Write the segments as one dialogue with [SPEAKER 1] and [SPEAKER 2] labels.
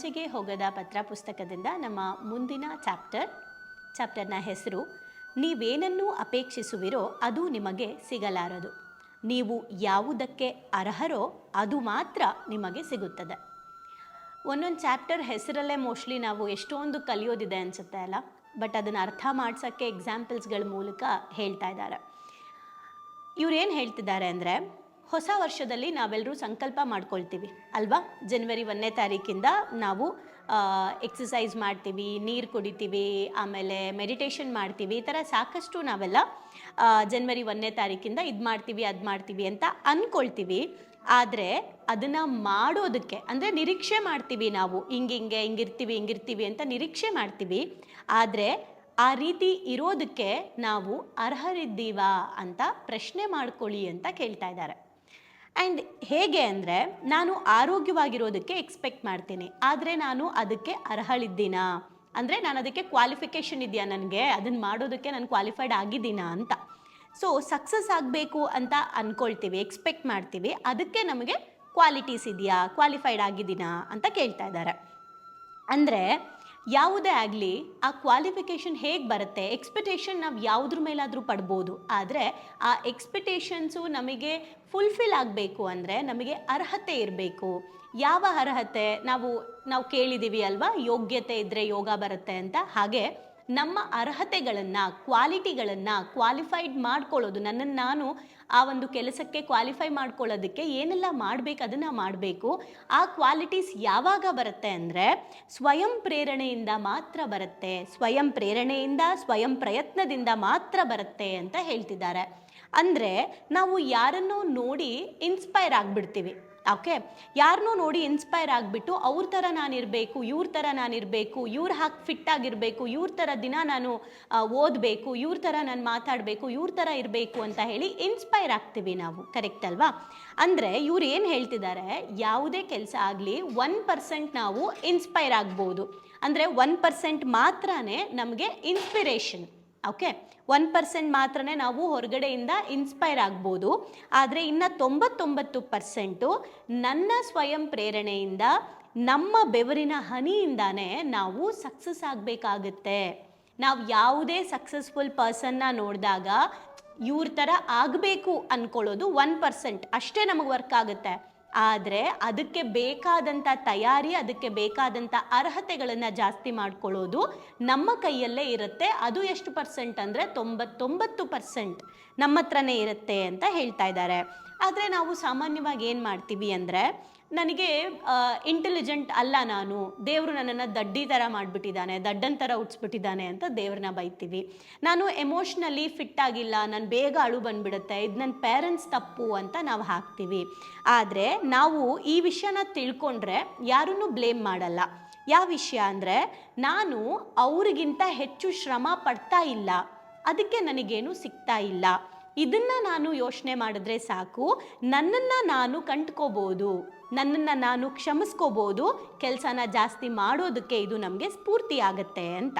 [SPEAKER 1] ಆಚೆಗೆ ಹೋಗದ ಪತ್ರ ಪುಸ್ತಕದಿಂದ ನಮ್ಮ ಮುಂದಿನ ಚಾಪ್ಟರ್, ಚಾಪ್ಟರ್ನ ಹೆಸರು, ನೀವೇನನ್ನು ಅಪೇಕ್ಷಿಸುವಿರೋ ಅದು ನಿಮಗೆ ಸಿಗಲಾರದು. ನೀವು ಯಾವುದಕ್ಕೆ ಅರ್ಹರೋ ಅದು ಮಾತ್ರ ನಿಮಗೆ ಸಿಗುತ್ತದೆ. ಒಂದೊಂದು ಚಾಪ್ಟರ್ ಹೆಸರಲ್ಲೇ ಮೋಸ್ಟ್ಲಿ ನಾವು ಎಷ್ಟೊಂದು ಕಲಿಯೋದಿದೆ ಅನಿಸುತ್ತೆ ಅಲ್ಲ? ಬಟ್ ಅದನ್ನು ಅರ್ಥ ಮಾಡ್ಸೋಕ್ಕೆ ಎಕ್ಸಾಂಪಲ್ಸ್ಗಳ ಮೂಲಕ ಹೇಳ್ತಾ ಇದ್ದಾರೆ. ಇವ್ರು ಏನು ಹೇಳ್ತಿದ್ದಾರೆ ಅಂದರೆ ಹೊಸ ವರ್ಷದಲ್ಲಿ ನಾವೆಲ್ಲರೂ ಸಂಕಲ್ಪ ಮಾಡ್ಕೊಳ್ತೀವಿ, ಅಲ್ವಾ? ಜನವರಿ ಒಂದನೇ ತಾರೀಕಿಂದ ನಾವು ಎಕ್ಸಸೈಸ್ ಮಾಡ್ತೀವಿ, ನೀರು ಕುಡಿತೀವಿ, ಆಮೇಲೆ ಮೆಡಿಟೇಷನ್ ಮಾಡ್ತೀವಿ, ಈ ಥರ ಸಾಕಷ್ಟು ನಾವೆಲ್ಲ ಜನವರಿ ಒಂದನೇ ತಾರೀಕಿಂದ ಇದು ಮಾಡ್ತೀವಿ, ಅದು ಮಾಡ್ತೀವಿ ಅಂತ ಅಂದ್ಕೊಳ್ತೀವಿ ಆದರೆ ಅದನ್ನು ಮಾಡೋದಕ್ಕೆ, ಅಂದರೆ ನಿರೀಕ್ಷೆ ಮಾಡ್ತೀವಿ ನಾವು, ಹಿಂಗೆ ಹಿಂಗೆ, ಹಿಂಗಿರ್ತೀವಿ ಹಿಂಗಿರ್ತೀವಿ ಅಂತ ನಿರೀಕ್ಷೆ ಮಾಡ್ತೀವಿ. ಆದರೆ ಆ ರೀತಿ ಇರೋದಕ್ಕೆ ನಾವು ಅರ್ಹರಿದ್ದೀವಾ ಅಂತ ಪ್ರಶ್ನೆ ಮಾಡ್ಕೊಳ್ಳಿ ಅಂತ ಕೇಳ್ತಾ ಇದ್ದಾರೆ. ಆ್ಯಂಡ್ ಹೇಗೆ ಅಂದರೆ, ನಾನು ಆರೋಗ್ಯವಾಗಿರೋದಕ್ಕೆ ಎಕ್ಸ್ಪೆಕ್ಟ್ ಮಾಡ್ತೀನಿ. ಆದರೆ ನಾನು ಅದಕ್ಕೆ ಅರ್ಹಳಿದ್ದೀನಾ? ಅಂದರೆ ನಾನು ಅದಕ್ಕೆ ಕ್ವಾಲಿಫಿಕೇಷನ್ ಇದೆಯಾ ನನಗೆ? ಅದನ್ನು ಮಾಡೋದಕ್ಕೆ ನಾನು ಕ್ವಾಲಿಫೈಡ್ ಆಗಿದ್ದೀನಾ ಅಂತ. ಸೊ ಸಕ್ಸಸ್ ಆಗಬೇಕು ಅಂತ ಅಂದ್ಕೊಳ್ತೀವಿ ಎಕ್ಸ್ಪೆಕ್ಟ್ ಮಾಡ್ತೀವಿ. ಅದಕ್ಕೆ ನಮಗೆ ಕ್ವಾಲಿಟೀಸ್ ಇದೆಯಾ? ಕ್ವಾಲಿಫೈಡ್ ಆಗಿದ್ದೀನಾ? ಅಂತ ಕೇಳ್ತಾ ಇದ್ದಾರೆ. ಅಂದರೆ ಯಾವುದೇ ಆಗಲಿ ಆ ಕ್ವಾಲಿಫಿಕೇಷನ್ ಹೇಗೆ ಬರುತ್ತೆ? ಎಕ್ಸ್ಪೆಕ್ಟೇಷನ್ ನಾವು ಯಾವುದ್ರ ಮೇಲಾದರೂ ಪಡ್ಬೋದು. ಆದರೆ ಆ ಎಕ್ಸ್ಪೆಕ್ಟೇಷನ್ಸು ನಮಗೆ ಫುಲ್ಫಿಲ್ ಆಗಬೇಕು ಅಂದರೆ ನಮಗೆ ಅರ್ಹತೆ ಇರಬೇಕು. ಯಾವ ಅರ್ಹತೆ? ನಾವು ನಾವು ಕೇಳಿದ್ದೀವಿ ಅಲ್ವಾ? ಯೋಗ್ಯತೆ ಇದ್ದರೆ ಯೋಗ ಬರುತ್ತೆ ಅಂತ. ಹಾಗೆ ನಮ್ಮ ಅರ್ಹತೆಗಳನ್ನು ಕ್ವಾಲಿಟಿಗಳನ್ನು ಕ್ವಾಲಿಫೈಡ್ ಮಾಡ್ಕೊಳ್ಳೋದು ನನ್ನನ್ನು ನಾನು ಆ ಒಂದು ಕೆಲಸಕ್ಕೆ ಕ್ವಾಲಿಫೈ ಮಾಡ್ಕೊಳ್ಳೋದಕ್ಕೆ ಏನೆಲ್ಲ ಮಾಡಬೇಕು, ಅದನ್ನು ಮಾಡಬೇಕು, ಆ ಕ್ವಾಲಿಟೀಸ್ ಯಾವಾಗ ಬರುತ್ತೆ ಅಂದರೆ ಸ್ವಯಂ ಪ್ರೇರಣೆಯಿಂದ ಮಾತ್ರ ಬರುತ್ತೆ, ಸ್ವಯಂ ಪ್ರೇರಣೆಯಿಂದ, ಸ್ವಯಂ ಪ್ರಯತ್ನದಿಂದ ಮಾತ್ರ ಬರುತ್ತೆ ಅಂತ ಹೇಳ್ತಿದ್ದಾರೆ. ಅಂದರೆ ನಾವು ಯಾರನ್ನೋ ನೋಡಿ ಇನ್ಸ್ಪೈರ್ ಆಗಿಬಿಡ್ತೀವಿ. ಓಕೆ ಯಾರನ್ನೂ ನೋಡಿ ಇನ್ಸ್ಪೈರ್ ಆಗಿಬಿಟ್ಟು ಅವ್ರ ಥರ ನಾನಿರಬೇಕು, ಇವ್ರ ಥರ ನಾನಿರಬೇಕು, ಇವ್ರು ಹಾಕಿ ಫಿಟ್ ಆಗಿರಬೇಕು, ಇವ್ರ ಥರ ದಿನ ನಾನು ಓದಬೇಕು, ಇವ್ರ ಥರ ನಾನು ಮಾತಾಡಬೇಕು, ಇವ್ರ ಥರ ಇರಬೇಕು ಅಂತ ಹೇಳಿ ಇನ್ಸ್ಪೈರ್ ಆಗ್ತೀವಿ ನಾವು. ಕರೆಕ್ಟ್ ಅಲ್ವಾ? ಅಂದರೆ ಇವ್ರು ಏನು ಹೇಳ್ತಿದ್ದಾರೆ ಯಾವುದೇ ಕೆಲಸ ಆಗಲಿ ಒನ್ ಪರ್ಸೆಂಟ್ ನಾವು ಇನ್ಸ್ಪೈರ್ ಆಗ್ಬೋದು. ಅಂದರೆ ಒನ್ ಪರ್ಸೆಂಟ್ ಮಾತ್ರನೇ ನಮಗೆ ಇನ್ಸ್ಪಿರೇಷನ್ ಓಕೆ ಒನ್ ಪರ್ಸೆಂಟ್ ಮಾತ್ರನೇ ನಾವು ಹೊರಗಡೆಯಿಂದ ಇನ್ಸ್ಪೈರ್ ಆಗ್ಬೋದು. ಆದರೆ ಇನ್ನು ತೊಂಬತ್ತೊಂಬತ್ತು ಪರ್ಸೆಂಟು ನನ್ನ ಸ್ವಯಂ ಪ್ರೇರಣೆಯಿಂದ, ನಮ್ಮ ಬೆವರಿನ ಹನಿಯಿಂದಾನೇ ನಾವು ಸಕ್ಸಸ್ ಆಗಬೇಕಾಗತ್ತೆ. ನಾವು ಯಾವುದೇ ಸಕ್ಸಸ್ಫುಲ್ ಪರ್ಸನ್ನ ನೋಡಿದಾಗ ಇವ್ರ ಥರ ಆಗಬೇಕು ಅಂದ್ಕೊಳ್ಳೋದು ಒನ್ ಪರ್ಸೆಂಟ್ ಅಷ್ಟೇ ನಮಗೆ ವರ್ಕ್ ಆಗುತ್ತೆ. ಆದರೆ ಅದಕ್ಕೆ ಬೇಕಾದಂಥ ತಯಾರಿ, ಅದಕ್ಕೆ ಬೇಕಾದಂಥ ಅರ್ಹತೆಗಳನ್ನು ಜಾಸ್ತಿ ಮಾಡ್ಕೊಳ್ಳೋದು ನಮ್ಮ ಕೈಯಲ್ಲೇ ಇರುತ್ತೆ. ಅದು ಎಷ್ಟು ಪರ್ಸೆಂಟ್ ಅಂದರೆ ತೊಂಬತ್ತೊಂಬತ್ತು ಪರ್ಸೆಂಟ್ ನಮ್ಮ ಹತ್ರನೇ ಇರುತ್ತೆ ಅಂತ ಹೇಳ್ತಾ ಇದ್ದಾರೆ. ಆದರೆ ನಾವು ಸಾಮಾನ್ಯವಾಗಿ ಏನು ಮಾಡ್ತೀವಿ ಅಂದರೆ ನನಗೆ ಇಂಟೆಲಿಜೆಂಟ್ ಅಲ್ಲ ನಾನು. ದೇವರು ನನ್ನನ್ನು ದಡ್ಡಿ ಥರ ಮಾಡಿಬಿಟ್ಟಿದ್ದಾನೆ, ದಡ್ಡನ್ ಥರ ಉಟ್ಸ್ಬಿಟ್ಟಿದ್ದಾನೆ ಅಂತ ದೇವ್ರನ್ನ ಬೈತೀವಿ. ನಾನು ಎಮೋಷ್ನಲಿ ಫಿಟ್ ಆಗಿಲ್ಲ, ನಾನು ಬೇಗ ಅಳು ಬಂದ್ಬಿಡುತ್ತೆ, ಇದು ನನ್ನ ಪೇರೆಂಟ್ಸ್ ತಪ್ಪು ಅಂತ ನಾವು ಹಾಕ್ತೀವಿ. ಆದರೆ ನಾವು ಈ ವಿಷಯನ ತಿಳ್ಕೊಂಡ್ರೆ ಯಾರನ್ನೂ ಬ್ಲೇಮ್ ಮಾಡಲ್ಲ. ಯಾವ ವಿಷಯ ಅಂದರೆ ನಾನು ಅವರಿಗಿಂತ ಹೆಚ್ಚು ಶ್ರಮ ಪಡ್ತಾ ಇಲ್ಲ. ಅದಕ್ಕೆ ನನಗೇನು ಸಿಗ್ತಾ ಇಲ್ಲ. ಇದನ್ನು ನಾನು ಯೋಚನೆ ಮಾಡಿದ್ರೆ ಸಾಕು. ನನ್ನನ್ನು ನಾನು ಕಂಟ್ಕೋಬೋದು ನನ್ನನ್ನು ನಾನು ಕ್ಷಮಿಸ್ಕೋಬೋದು. ಕೆಲಸನ ಜಾಸ್ತಿ ಮಾಡೋದಕ್ಕೆ ಇದು ನಮಗೆ ಸ್ಫೂರ್ತಿ ಆಗುತ್ತೆ ಅಂತ.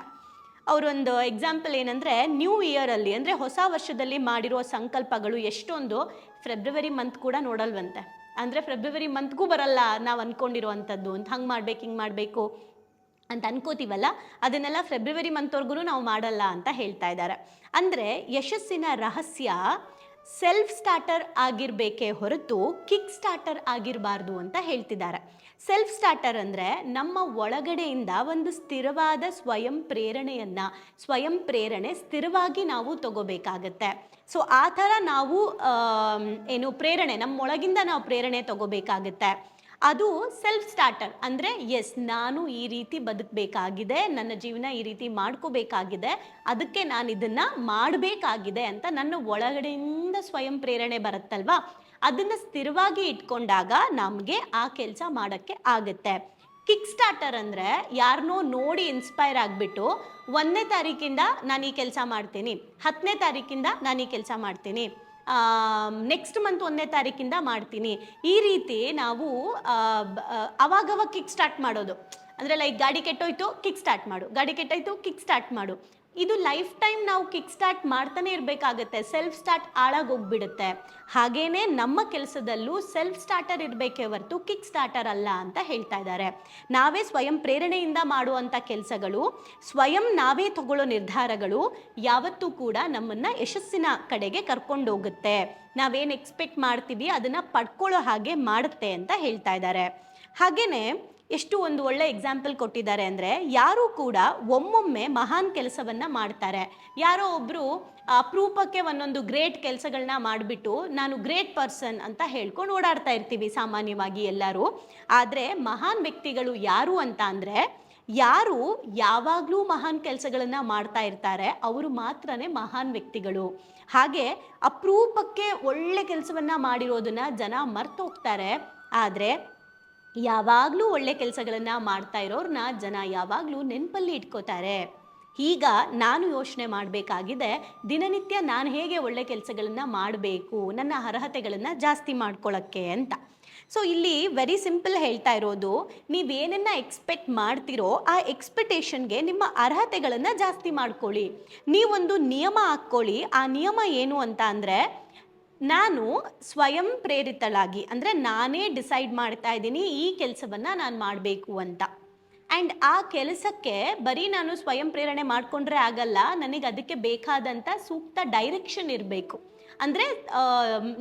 [SPEAKER 1] ಅವರೊಂದು ಎಕ್ಸಾಂಪಲ್ ಏನಂದರೆ ನ್ಯೂ ಇಯರಲ್ಲಿ ಅಂದರೆ ಹೊಸ ವರ್ಷದಲ್ಲಿ ಮಾಡಿರೋ ಸಂಕಲ್ಪಗಳು ಎಷ್ಟೊಂದು ಫೆಬ್ರವರಿ ಮಂತ್ ಕೂಡ ನೋಡಲ್ವಂತೆ. ಅಂದರೆ ಫೆಬ್ರವರಿ ಮಂತ್ಗೂ ಬರಲ್ಲ ನಾವು ಅಂದ್ಕೊಂಡಿರೋವಂಥದ್ದು ಅಂತ ಹಂಗೆ ಮಾಡ್ಬೇಕು, ಹಿಂಗೆ ಮಾಡಬೇಕು. ಅಂತ ಅನ್ಕೋತೀವಲ್ಲ? ಅದನ್ನೆಲ್ಲ ಫೆಬ್ರವರಿ ಮಂತ್ವರೆಗೂ ನಾವು ಮಾಡಲ್ಲ ಅಂತ ಹೇಳ್ತಾ ಇದ್ದಾರೆ. ಅಂದರೆ ಯಶಸ್ಸಿನ ರಹಸ್ಯ ಸೆಲ್ಫ್ ಸ್ಟಾರ್ಟರ್ ಆಗಿರಬೇಕೇ ಹೊರತು ಕಿಕ್ ಸ್ಟಾರ್ಟರ್ ಆಗಿರಬಾರ್ದು ಅಂತ ಹೇಳ್ತಿದ್ದಾರೆ. ಸೆಲ್ಫ್ ಸ್ಟಾರ್ಟರ್ ಅಂದರೆ ನಮ್ಮ ಒಳಗಡೆಯಿಂದ ಒಂದು ಸ್ಥಿರವಾದ ಸ್ವಯಂ ಪ್ರೇರಣೆಯನ್ನು, ಸ್ವಯಂ ಪ್ರೇರಣೆ ಸ್ಥಿರವಾಗಿ ನಾವು ತಗೋಬೇಕಾಗತ್ತೆ. ಸೊ ಆ ಥರ ನಾವು ಏನು ಪ್ರೇರಣೆ, ನಮ್ಮೊಳಗಿಂದ ನಾವು ಪ್ರೇರಣೆ ತಗೋಬೇಕಾಗತ್ತೆ. ಅದು ಸೆಲ್ಫ್ ಸ್ಟಾರ್ಟರ್ ಅಂದರೆ ಎಸ್ ನಾನು ಈ ರೀತಿ ಬದುಕಬೇಕಾಗಿದೆ, ನನ್ನ ಜೀವನ ಈ ರೀತಿ ಮಾಡ್ಕೋಬೇಕಾಗಿದೆ, ಅದಕ್ಕೆ ನಾನು ಇದನ್ನು ಮಾಡಬೇಕಾಗಿದೆ ಅಂತ ನನ್ನ ಒಳಗಡೆಯಿಂದ ಸ್ವಯಂ ಪ್ರೇರಣೆ ಬರುತ್ತಲ್ವಾ? ಅದನ್ನು ಸ್ಥಿರವಾಗಿ ಇಟ್ಕೊಂಡಾಗ ನಮಗೆ ಆ ಕೆಲಸ ಮಾಡೋಕ್ಕೆ ಆಗುತ್ತೆ. ಕಿಕ್ ಸ್ಟಾರ್ಟರ್ ಅಂದರೆ ಯಾರನ್ನೋ ನೋಡಿ ಇನ್ಸ್ಪೈರ್ ಆಗಿಬಿಟ್ಟು ಒಂದನೇ ತಾರೀಕಿಂದ ನಾನು ಈ ಕೆಲಸ ಮಾಡ್ತೀನಿ ಹತ್ತನೇ ತಾರೀಕಿಂದ ನಾನು ಈ ಕೆಲಸ ಮಾಡ್ತೀನಿ. ನೆಕ್ಸ್ಟ್ ಮಂತ್ ಒಂದನೇ ತಾರೀಕಿಂದ ಮಾಡ್ತೀನಿ. ಈ ರೀತಿ ನಾವು ಅವಾಗವಾಗ ಕಿಕ್ ಸ್ಟಾರ್ಟ್ ಮಾಡೋದು. ಅಂದರೆ ಲೈಕ್ ಗಾಡಿ ಕೆಟ್ಟೋಯ್ತು ಕಿಕ್ ಸ್ಟಾರ್ಟ್ ಮಾಡು. ಗಾಡಿ ಕೆಟ್ಟೋಯ್ತು ಕಿಕ್ ಸ್ಟಾರ್ಟ್ ಮಾಡು. ಇದು ಲೈಫ್ ಟೈಮ್ ನಾವು ಕಿಕ್ ಸ್ಟಾರ್ಟ್ ಮಾಡ್ತಾನೆ ಇರಬೇಕಾಗತ್ತೆ. ಸೆಲ್ಫ್ ಸ್ಟಾರ್ಟ್ ಹಾಳಾಗೋಗ್ಬಿಡುತ್ತೆ ಹಾಗೇನೆ ನಮ್ಮ ಕೆಲಸದಲ್ಲೂ ಸೆಲ್ಫ್ ಸ್ಟಾರ್ಟರ್ ಇರಬೇಕೇ ಹೊರತು ಕಿಕ್ ಸ್ಟಾರ್ಟರ್ ಅಲ್ಲ ಅಂತ ಹೇಳ್ತಾ ಇದ್ದಾರೆ. ನಾವೇ ಸ್ವಯಂ ಪ್ರೇರಣೆಯಿಂದ ಮಾಡುವಂಥ ಕೆಲಸಗಳು, ಸ್ವಯಂ ನಾವೇ ತಗೊಳ್ಳೋ ನಿರ್ಧಾರಗಳು ಯಾವತ್ತೂ ಕೂಡ ನಮ್ಮನ್ನ ಯಶಸ್ಸಿನ ಕಡೆಗೆ ಕರ್ಕೊಂಡೋಗುತ್ತೆ ನಾವೇನು ಎಕ್ಸ್ಪೆಕ್ಟ್ ಮಾಡ್ತೀವಿ ಅದನ್ನ ಪಡ್ಕೊಳ್ಳೋ ಹಾಗೆ ಮಾಡುತ್ತೆ ಅಂತ ಹೇಳ್ತಾ ಇದ್ದಾರೆ. ಹಾಗೇನೆ ಎಷ್ಟು ಒಂದು ಒಳ್ಳೆ ಎಕ್ಸಾಂಪಲ್ ಕೊಟ್ಟಿದ್ದಾರೆ ಅಂದರೆ ಯಾರು ಕೂಡ ಒಮ್ಮೊಮ್ಮೆ ಮಹಾನ್ ಕೆಲಸವನ್ನು ಮಾಡ್ತಾರೆ. ಯಾರೋ ಒಬ್ಬರು ಅಪರೂಪಕ್ಕೆ ಒಂದೊಂದು ಗ್ರೇಟ್ ಕೆಲಸಗಳನ್ನ ಮಾಡಿಬಿಟ್ಟು ನಾನು ಗ್ರೇಟ್ ಪರ್ಸನ್ ಅಂತ ಹೇಳ್ಕೊಂಡು ಓಡಾಡ್ತಾ ಇರ್ತೀವಿ ಸಾಮಾನ್ಯವಾಗಿ ಎಲ್ಲರೂ. ಆದರೆ ಮಹಾನ್ ವ್ಯಕ್ತಿಗಳು ಯಾರು ಅಂತ ಅಂದರೆ ಯಾರು ಯಾವಾಗಲೂ ಮಹಾನ್ ಕೆಲಸಗಳನ್ನು ಮಾಡ್ತಾ ಇರ್ತಾರೆ, ಅವರು ಮಾತ್ರನೇ ಮಹಾನ್ ವ್ಯಕ್ತಿಗಳು. ಹಾಗೆ ಅಪರೂಪಕ್ಕೆ ಒಳ್ಳೆ ಕೆಲಸವನ್ನ ಮಾಡಿರೋದನ್ನ ಜನ ಮರ್ತೋಗ್ತಾರೆ ಆದರೆ ಯಾವಾಗಲೂ ಒಳ್ಳೆ ಕೆಲಸಗಳನ್ನು ಮಾಡ್ತಾ ಇರೋರನ್ನ ಜನ ಯಾವಾಗಲೂ ನೆನಪಲ್ಲಿ ಇಟ್ಕೋತಾರೆ. ಈಗ ನಾನು ಯೋಚನೆ ಮಾಡಬೇಕಾಗಿದೆ, ದಿನನಿತ್ಯ ನಾನು ಹೇಗೆ ಒಳ್ಳೆ ಕೆಲಸಗಳನ್ನು ಮಾಡಬೇಕು, ನನ್ನ ಅರ್ಹತೆಗಳನ್ನು ಜಾಸ್ತಿ ಮಾಡ್ಕೊಳ್ಳೋಕ್ಕೆ ಅಂತ. ಸೊ ಇಲ್ಲಿ ವೆರಿ ಸಿಂಪಲ್ ಹೇಳ್ತಾ ಇರೋದು, ನೀವೇನನ್ನ ಎಕ್ಸ್ಪೆಕ್ಟ್ ಮಾಡ್ತಿರೋ ಆ ಎಕ್ಸ್ಪೆಕ್ಟೇಷನ್ಗೆ ನಿಮ್ಮ ಅರ್ಹತೆಗಳನ್ನು ಜಾಸ್ತಿ ಮಾಡ್ಕೊಳ್ಳಿ. ನೀವೊಂದು ನಿಯಮ ಹಾಕ್ಕೊಳ್ಳಿ. ಆ ನಿಯಮ ಏನು ಅಂತ ಅಂದರೆ ನಾನು ಸ್ವಯಂ ಪ್ರೇರಿತಳಾಗಿ, ಅಂದರೆ ನಾನೇ ಡಿಸೈಡ್ ಮಾಡ್ತಾ ಇದ್ದೀನಿ ಈ ಕೆಲಸವನ್ನು ನಾನು ಮಾಡಬೇಕು ಅಂತ. ಆ್ಯಂಡ್ ಆ ಕೆಲಸಕ್ಕೆ ಬರೀ ನಾನು ಸ್ವಯಂ ಪ್ರೇರಣೆ ಮಾಡಿಕೊಂಡ್ರೆ ಆಗಲ್ಲ, ನನಗೆ ಅದಕ್ಕೆ ಬೇಕಾದಂಥ ಸೂಕ್ತ ಡೈರೆಕ್ಷನ್ ಇರಬೇಕು. ಅಂದರೆ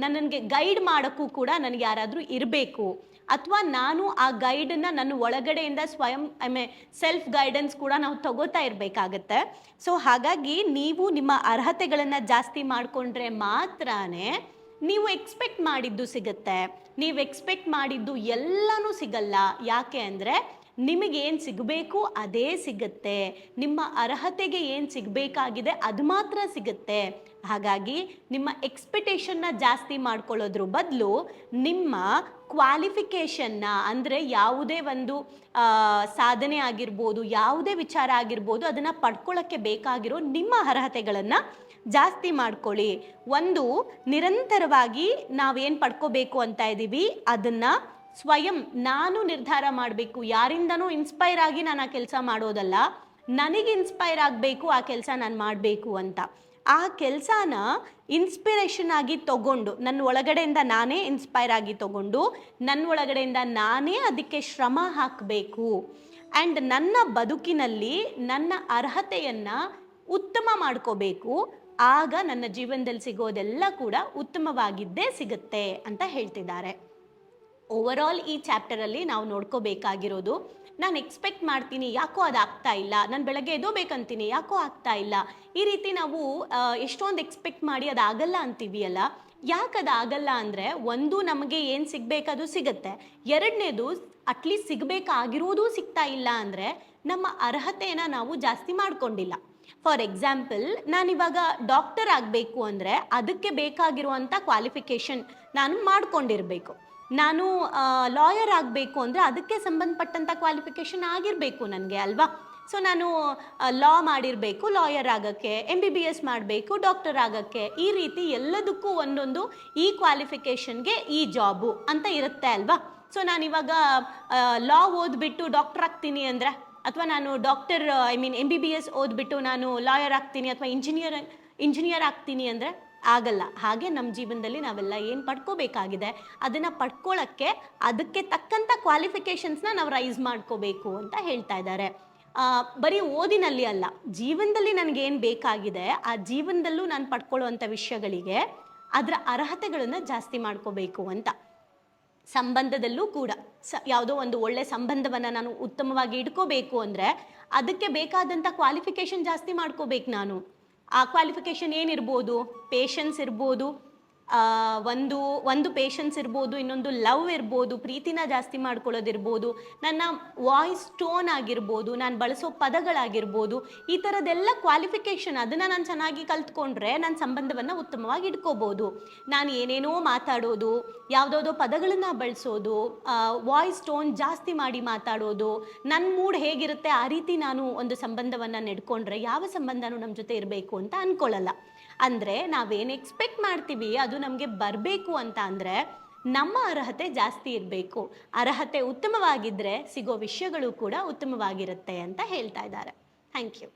[SPEAKER 1] ನನಗೆ ಗೈಡ್ ಮಾಡೋಕ್ಕೂ ಕೂಡ ನನಗೆ ಯಾರಾದರೂ ಇರಬೇಕು. ಅಥವಾ ನಾನು ಆ ಗೈಡನ್ನು ನನ್ನ ಒಳಗಡೆಯಿಂದ ಸ್ವಯಂ ಐ ಮೇ ಸೆಲ್ಫ್ ಗೈಡೆನ್ಸ್ ಕೂಡ ನಾವು ತಗೋತಾ ಇರಬೇಕಾಗತ್ತೆ. ಸೊ ಹಾಗಾಗಿ ನೀವು ನಿಮ್ಮ ಅರ್ಹತೆಗಳನ್ನು ಜಾಸ್ತಿ ಮಾಡಿಕೊಂಡ್ರೆ ಮಾತ್ರನೇ ನೀವು ಎಕ್ಸ್ಪೆಕ್ಟ್ ಮಾಡಿದ್ದು ಸಿಗುತ್ತೆ. ನೀವು ಎಕ್ಸ್ಪೆಕ್ಟ್ ಮಾಡಿದ್ದು ಎಲ್ಲನೂ ಸಿಗಲ್ಲ. ಯಾಕೆ ಅಂದರೆ ನಿಮಗೇನು ಸಿಗಬೇಕು ಅದೇ ಸಿಗುತ್ತೆ. ನಿಮ್ಮ ಅರ್ಹತೆಗೆ ಏನು ಸಿಗಬೇಕಾಗಿದೆ ಅದು ಮಾತ್ರ ಸಿಗುತ್ತೆ. ಹಾಗಾಗಿ ನಿಮ್ಮ ಎಕ್ಸ್ಪೆಕ್ಟೇಷನ್ನ ಜಾಸ್ತಿ ಮಾಡ್ಕೊಳ್ಳೋದ್ರ ಬದಲು ನಿಮ್ಮ ಕ್ವಾಲಿಫಿಕೇಷನ್ನ ಅಂದರೆ ಯಾವುದೇ ಒಂದು ಸಾಧನೆ ಆಗಿರ್ಬೋದು, ಯಾವುದೇ ವಿಚಾರ ಆಗಿರ್ಬೋದು ಅದನ್ನು ಪಡ್ಕೊಳ್ಳೋಕ್ಕೆ ಬೇಕಾಗಿರೋ ನಿಮ್ಮ ಅರ್ಹತೆಗಳನ್ನು ಜಾಸ್ತಿ ಮಾಡ್ಕೊಳ್ಳಿ. ಒಂದು, ನಿರಂತರವಾಗಿ ನಾವೇನು ಪಡ್ಕೋಬೇಕು ಅಂತ ಇದ್ದೀವಿ, ಅದನ್ನು ಸ್ವಯಂ ನಾನು ನಿರ್ಧಾರ ಮಾಡಬೇಕು, ಯಾರಿಂದನೂ ಇನ್ಸ್ಪೈರ್ ಆಗಿ ನಾನು ಆ ಕೆಲಸ ಮಾಡೋದಲ್ಲ, ನನಗೆ ಇನ್ಸ್ಪೈರ್ ಆಗಬೇಕು, ಆ ಕೆಲಸ ನಾನು ಮಾಡಬೇಕು ಅಂತ. ಆ ಕೆಲಸನ ಇನ್ಸ್ಪಿರೇಷನ್ ಆಗಿ ತಗೊಂಡು, ನನ್ನ ಒಳಗಡೆಯಿಂದ ನಾನೇ ಇನ್ಸ್ಪೈರ್ ಆಗಿ ತಗೊಂಡು, ನನ್ನ ಒಳಗಡೆಯಿಂದ ನಾನೇ ಅದಕ್ಕೆ ಶ್ರಮ ಹಾಕಬೇಕು. ಆ್ಯಂಡ್ ನನ್ನ ಬದುಕಿನಲ್ಲಿ ನನ್ನ ಅರ್ಹತೆಯನ್ನು ಉತ್ತಮ ಮಾಡ್ಕೋಬೇಕು. ಆಗ ನನ್ನ ಜೀವನದಲ್ಲಿ ಸಿಗೋದೆಲ್ಲ ಕೂಡ ಉತ್ತಮವಾಗಿದ್ದೇ ಸಿಗುತ್ತೆ ಅಂತ ಹೇಳ್ತಿದ್ದಾರೆ. ಓವರಾಲ್ ಈ ಚಾಪ್ಟರಲ್ಲಿ ನಾವು ನೋಡ್ಕೋಬೇಕಾಗಿರೋದು. ನಾನು ಎಕ್ಸ್ಪೆಕ್ಟ್ ಮಾಡ್ತೀನಿ, ಯಾಕೋ ಅದು ಆಗ್ತಾ ಇಲ್ಲ. ನಾನು ಬೆಳಗ್ಗೆ ಎದೋಬೇಕಂತೀನಿ ಯಾಕೋ ಆಗ್ತಾ ಇಲ್ಲ. ಈ ರೀತಿ ನಾವು ಎಷ್ಟೊಂದು ಎಕ್ಸ್ಪೆಕ್ಟ್ ಮಾಡಿ ಅದು ಆಗಲ್ಲ ಅಂತೀವಿ ಅಲ್ಲ? ಯಾಕೆ ಅದು ಆಗಲ್ಲ ಅಂದರೆ, ಒಂದು ನಮಗೆ ಏನು ಸಿಗಬೇಕದು ಸಿಗುತ್ತೆ. ಎರಡನೇದು ಅಟ್ಲೀಸ್ಟ್ ಸಿಗಬೇಕಾಗಿರೋದು ಸಿಗ್ತಾ ಇಲ್ಲ ಅಂದರೆ, ನಮ್ಮ ಅರ್ಹತೆಯನ್ನು ನಾವು ಜಾಸ್ತಿ ಮಾಡ್ಕೊಂಡಿಲ್ಲ. ಫಾರ್ ಎಕ್ಸಾಂಪಲ್ ನಾನಿವಾಗ ಡಾಕ್ಟರ್ ಆಗಬೇಕು ಅಂದರೆ, ಅದಕ್ಕೆ ಬೇಕಾಗಿರುವಂಥ ಕ್ವಾಲಿಫಿಕೇಷನ್ ನಾನು ಮಾಡ್ಕೊಂಡಿರಬೇಕು. ನಾನು ಲಾಯರ್ ಆಗಬೇಕು ಅಂದರೆ ಅದಕ್ಕೆ ಸಂಬಂಧಪಟ್ಟಂಥ ಕ್ವಾಲಿಫಿಕೇಷನ್ ಆಗಿರಬೇಕು ನನಗೆ ಅಲ್ವಾ? ಸೊ ನಾನು ಲಾ ಮಾಡಿರಬೇಕು, ಲಾಯರ್ ಆಗೋಕ್ಕೆ ಎಂ ಬಿ ಬಿ ಎಸ್ ಮಾಡಬೇಕು ಡಾಕ್ಟರ್ ಆಗೋಕ್ಕೆ, ಈ ರೀತಿ ಎಲ್ಲದಕ್ಕೂ ಒಂದೊಂದು ಈ ಕ್ವಾಲಿಫಿಕೇಷನ್ಗೆ ಈ ಜಾಬು ಅಂತ ಇರುತ್ತೆ ಅಲ್ವಾ? ಸೊ ನಾನಿವಾಗ ಲಾ ಓದ್ಬಿಟ್ಟು ಡಾಕ್ಟರ್ ಆಗ್ತೀನಿ ಅಂದರೆ, ಅಥವಾ ನಾನು doctor I mean M B B S ಓದ್ಬಿಟ್ಟು ನಾನು ಲಾಯರ್ ಆಗ್ತೀನಿ ಅಥವಾ ಇಂಜಿನಿಯರ್ ಇಂಜಿನಿಯರ್ ಆಗ್ತೀನಿ ಅಂದರೆ ಆಗಲ್ಲ. ಹಾಗೆ ನಮ್ಮ ಜೀವನದಲ್ಲಿ ನಾವೆಲ್ಲ ಏನು ಪಡ್ಕೋಬೇಕಾಗಿದೆ, ಅದನ್ನು ಪಡ್ಕೊಳ್ಳೋಕ್ಕೆ ಅದಕ್ಕೆ ತಕ್ಕಂಥ ಕ್ವಾಲಿಫಿಕೇಷನ್ಸ್ನ ನಾವು ರೈಸ್ ಮಾಡ್ಕೋಬೇಕು ಅಂತ ಹೇಳ್ತಾ ಇದ್ದಾರೆ. ಬರೀ ಓದಿನಲ್ಲಿ ಅಲ್ಲ, ಜೀವನದಲ್ಲಿ ನನಗೇನು ಬೇಕಾಗಿದೆ, ಆ ಜೀವನದಲ್ಲೂ ನಾನು ಪಡ್ಕೊಳ್ಳುವಂಥ ವಿಷಯಗಳಿಗೆ ಅದರ ಅರ್ಹತೆಗಳನ್ನು ಜಾಸ್ತಿ ಮಾಡ್ಕೋಬೇಕು ಅಂತ. ಸಂಬಂಧದಲ್ಲೂ ಕೂಡ, ಸ, ಯಾವುದೋ ಒಂದು ಒಳ್ಳೆ ಸಂಬಂಧವನ್ನು ನಾನು ಉತ್ತಮವಾಗಿ ಇಟ್ಕೋಬೇಕು ಅಂದರೆ ಅದಕ್ಕೆ ಬೇಕಾದಂಥ ಕ್ವಾಲಿಫಿಕೇಷನ್ ಜಾಸ್ತಿ ಮಾಡ್ಕೋಬೇಕು ನಾನು. ಆ ಕ್ವಾಲಿಫಿಕೇಷನ್ ಏನಿರ್ಬೋದು? ಪೇಷನ್ಸ್ ಇರ್ಬೋದು ಒಂದು ಒಂದು ಪೇಷನ್ಸ್ ಇರ್ಬೋದು, ಇನ್ನೊಂದು ಲವ್ ಇರ್ಬೋದು, ಪ್ರೀತಿನ ಜಾಸ್ತಿ ಮಾಡ್ಕೊಳ್ಳೋದಿರ್ಬೋದು, ನನ್ನ ವಾಯ್ಸ್ ಟೋನ್ ಆಗಿರ್ಬೋದು, ನಾನು ಬಳಸೋ ಪದಗಳಾಗಿರ್ಬೋದು, ಈ ಥರದ್ದೆಲ್ಲ ಕ್ವಾಲಿಫಿಕೇಷನ್ ಅದನ್ನು ನಾನು ಚೆನ್ನಾಗಿ ಕಲ್ತ್ಕೊಂಡ್ರೆ ನನ್ನ ಸಂಬಂಧವನ್ನು ಉತ್ತಮವಾಗಿ ಇಟ್ಕೋಬೋದು. ನಾನು ಏನೇನೋ ಮಾತಾಡೋದು, ಯಾವುದಾವುದೋ ಪದಗಳನ್ನು ಬಳಸೋದು ವಾಯ್ಸ್ ಟೋನ್ ಜಾಸ್ತಿ ಮಾಡಿ ಮಾತಾಡೋದು ನನ್ನ ಮೂಡ್ ಹೇಗಿರುತ್ತೆ ಆ ರೀತಿ ನಾನು ಒಂದು ಸಂಬಂಧವನ್ನು ನೆಡ್ಕೊಂಡ್ರೆ ಯಾವ ಸಂಬಂಧನೂ ನಮ್ಮ ಜೊತೆ ಇರಬೇಕು ಅಂತ ಅಂದ್ಕೊಳ್ಳಲ್ಲ ಅಂದರೆ ನಾವೇನು ಎಕ್ಸ್ಪೆಕ್ಟ್ ಮಾಡ್ತೀವಿ, ಅದು ನಮಗೆ ಬರಬೇಕು ಅಂತ ಅಂದರೆ ನಮ್ಮ ಅರ್ಹತೆ ಜಾಸ್ತಿ ಇರಬೇಕು. ಅರ್ಹತೆ ಉತ್ತಮವಾಗಿದ್ದರೆ ಸಿಗೋ ವಿಷಯಗಳು ಕೂಡ ಉತ್ತಮವಾಗಿರುತ್ತೆ ಅಂತ ಹೇಳ್ತಾ ಇದ್ದಾರೆ. Thank you